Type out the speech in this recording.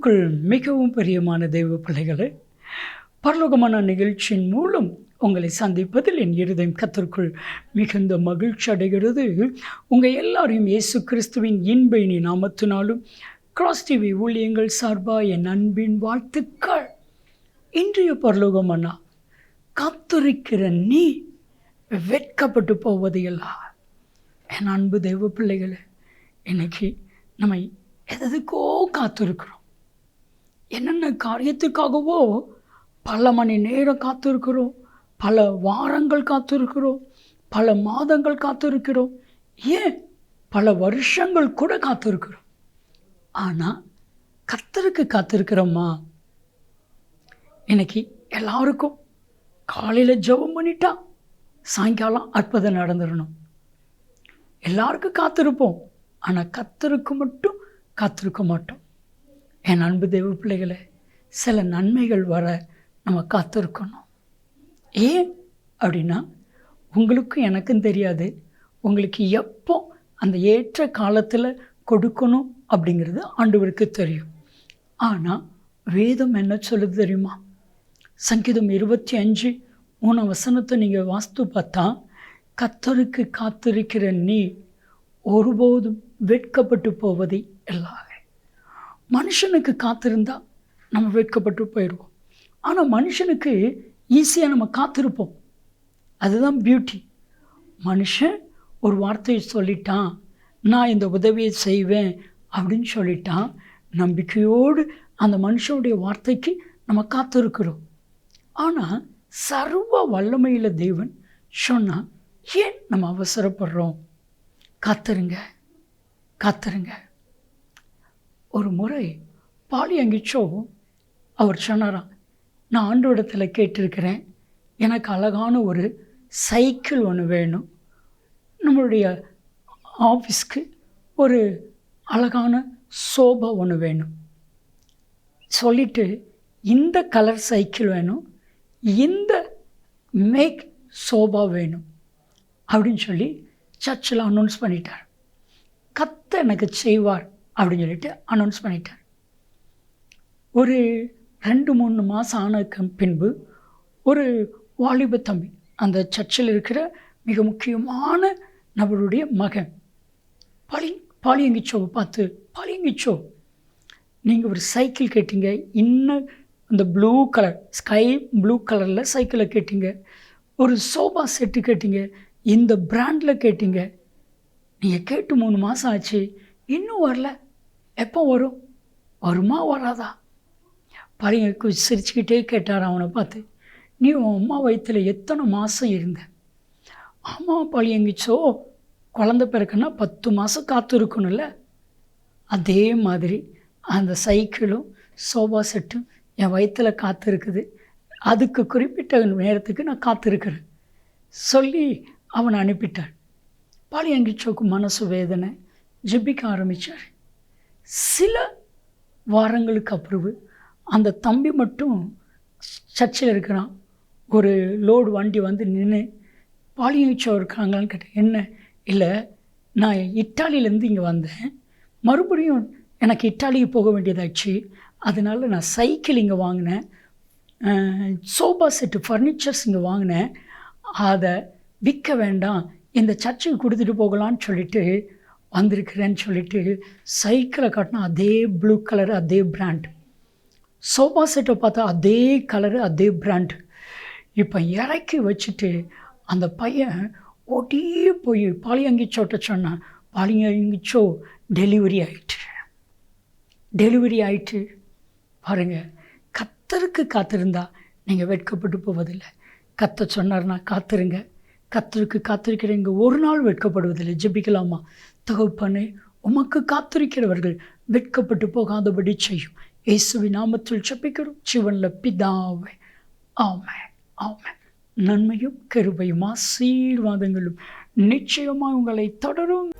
கிறிஸ்துவுக்குள் மிகவும் பிரியமான தெய்வ பிள்ளைகளே பரலோகமான நிகழ்ச்சியின் மூலம் உங்களை சந்திப்பதில் என் இருதயம் கத்திற்குள் மிகுந்த மகிழ்ச்சி அடைகிறது. உங்கள் எல்லாரையும் இயேசு கிறிஸ்துவின் இன்பைனி நாமத்தினாலும் கிராஸ் டிவி ஊழியங்கள் சார்பாக என் அன்பின் வாழ்த்துக்கள். இன்றைய பரலோகமன்னா காத்திருக்கிற நீ வெட்கப்பட்டு போவது எல்லாம் என் அன்பு தெய்வ பிள்ளைகளை இன்னைக்கு நம்ம எதுக்கோ காத்திருக்கிறோம். என்னென்ன காரியத்துக்காகவோ பல மணி நேரம் காத்திருக்கிறோம் பல வாரங்கள் காத்திருக்கிறோம் பல மாதங்கள் காத்திருக்கிறோம் ஏன் பல வருஷங்கள் கூட காத்திருக்கிறோம். ஆனால் கத்தருக்கு காத்திருக்கிறோம்மா இன்னைக்கு எல்லாருக்கும் காலையில் ஜெபம் பண்ணிட்டா சாயங்காலம் அற்புதம் நடந்துடணும் எல்லாருக்கும் காத்திருப்போம் ஆனால் கத்தருக்கு மட்டும் காத்திருக்க மாட்டோம். என் அன்பு தெய்வ பிள்ளைகளே சில நன்மைகள் வர நம்ம காத்திருக்கணும். ஏன் அப்படின்னா உங்களுக்கும் எனக்கும் தெரியாது உங்களுக்கு எப்போ அந்த ஏற்ற காலத்தில் கொடுக்கணும் அப்படிங்கிறது ஆண்டவருக்கு தெரியும். ஆனால் வேதம் என்ன சொல்லுது தெரியுமா? சங்கீதம் இருபத்தி அஞ்சு மூணு வசனத்தை நீங்கள் வாஸ்து பார்த்தா கத்தருக்கு காத்திருக்கிற நீ ஒருபோதும் வெட்கப்பட்டு போவதை எல்லாமே மனுஷனுக்கு காத்திருந்தால் நம்ம வெட்கப்பட்டு போயிடுவோம். ஆனால் மனுஷனுக்கு ஈஸியாக நம்ம காத்திருப்போம். அதுதான் பியூட்டி மனுஷன் ஒரு வார்த்தையை சொல்லிட்டான் நான் இந்த உதவியை செய்வேன் அப்படின்னு சொல்லிட்டான். நம்பிக்கையோடு அந்த மனுஷனுடைய வார்த்தைக்கு நம்ம காத்திருக்கிறோம். ஆனால் சர்வ வல்லமையில் தேவன் சொன்னால் ஏன் நம்ம அவசரப்படுறோம்? காத்துருங்க காத்துருங்க. ஒரு முறை பாலியங்கிச்சோ அவர் சொன்னாராம் நான் ஆண்டோடத்தில் கேட்டிருக்கிறேன் எனக்கு அழகான ஒரு சைக்கிள் ஒன்று வேணும். நம்மளுடைய ஆஃபீஸ்க்கு ஒரு அழகான சோபா ஒன்று வேணும். சொல்லிட்டு இந்த கலர் சைக்கிள் வேணும் இந்த மேக் சோபா வேணும். அப்படின்னு சொல்லி சர்ச்சில் அனௌன்ஸ் பண்ணிட்டார். கத்த எனக்கு செய்வார். அப்படின்னு சொல்லிட்டு அனௌன்ஸ் பண்ணிட்டார். ஒரு ரெண்டு மூணு மாதம் ஆனதுக்கு பின்பு ஒரு வாலிப தம்பி அந்த சர்ச்சில் இருக்கிற மிக முக்கியமான நபருடைய மகன் பாலி பாலியங்கிச்சோவை பார்த்து பாலியங்கிச்சோ நீங்கள் ஒரு சைக்கிள் கேட்டீங்க இன்னும் அந்த ப்ளூ கலர் ஸ்கை ப்ளூ கலரில் சைக்கிளை கேட்டீங்க ஒரு சோபா செட்டு கேட்டீங்க இந்த பிராண்டில் கேட்டீங்க நீங்கள் கேட்டு மூணு மாதம் ஆச்சு இன்னும் வரல. எப்போ வரும்? வருமா வராதா? பாருங்க சிரிச்சுக்கிட்டே கேட்டார் அவனை பார்த்து. நீ உன் அம்மா வயிற்றில் எத்தனை மாதம் இருந்த? அம்மா பழியங்கிச்சோ. குழந்த பிறக்குன்னா பத்து மாதம் காத்து இருக்கணும்ல. அதே மாதிரி அந்த சைக்கிளும் சோபா செட்டும் என் வயிற்றில் காத்து இருக்குது. அதுக்கு குறிப்பிட்ட நேரத்துக்கு நான் காத்திருக்கிறேன். சொல்லி அவனை அனுப்பிட்டான். பாலியங்கிச்சோக்கு மனசு வேதனை. ஜெபிக்க ஆரம்பித்தார் சில வாரங்களுக்கு அப்புறவு அந்த தம்பி மட்டும் சர்ச்சில் இருக்கிறான். ஒரு லோடு வண்டி வந்து நின்று பாலியங்கிச்சோ இருக்காங்களான்னு கேட்டேன். என்ன? இல்லை நான் இட்டாலியிலேருந்து இங்கே வந்தேன். மறுபடியும் எனக்கு இட்டாலிக்கு போக வேண்டியதாச்சு அதனால் நான் சைக்கிள் இங்கே வாங்கினேன். சோபா செட்டு ஃபர்னிச்சர்ஸ் இங்கே வாங்கினேன். அதை விற்க வேண்டாம். இந்த சர்ச்சுக்கு கொடுத்துட்டு போகலான்னு சொல்லிட்டு வந்திருக்கிறேன்னு சொல்லிட்டு சைக்கிளை காட்டினா அதே ப்ளூ கலர் அதே பிராண்ட் சோஃபா செட்டை பார்த்தா அதே கலரு அதே பிராண்ட் இப்போ இறக்கி வச்சுட்டு அந்த பையன் ஓட்டியே போய் பாலியங்கிச்சோட்ட சொன்னான் பாலியங்கிச்சோ டெலிவரி ஆயிட்டு. டெலிவரி ஆயிட்டு. பாருங்கள் கத்தருக்கு காத்திருந்தா நீங்கள் வெட்கப்பட்டு போவதில்லை. கத்த சொன்னார்னா காத்திருங்க. கத்தருக்கு காத்திருக்கிறீங்க. ஒரு நாள் வெட்கப்படுவதில்லை. ஜெபிக்கலாமா? தகப்பனே உமக்கு காத்திருக்கிறவர்கள் வெட்கப்பட்டு போகாதபடி செய்யும். இயேசுவி நாமத்தில் செப்பிக்கிறோம் சிவன்ல பிதாவே ஆமே ஆமே நன்மையும் கருபையும் ஆசீர்வாதங்களும் நிச்சயமாக உங்களை தொடரும்.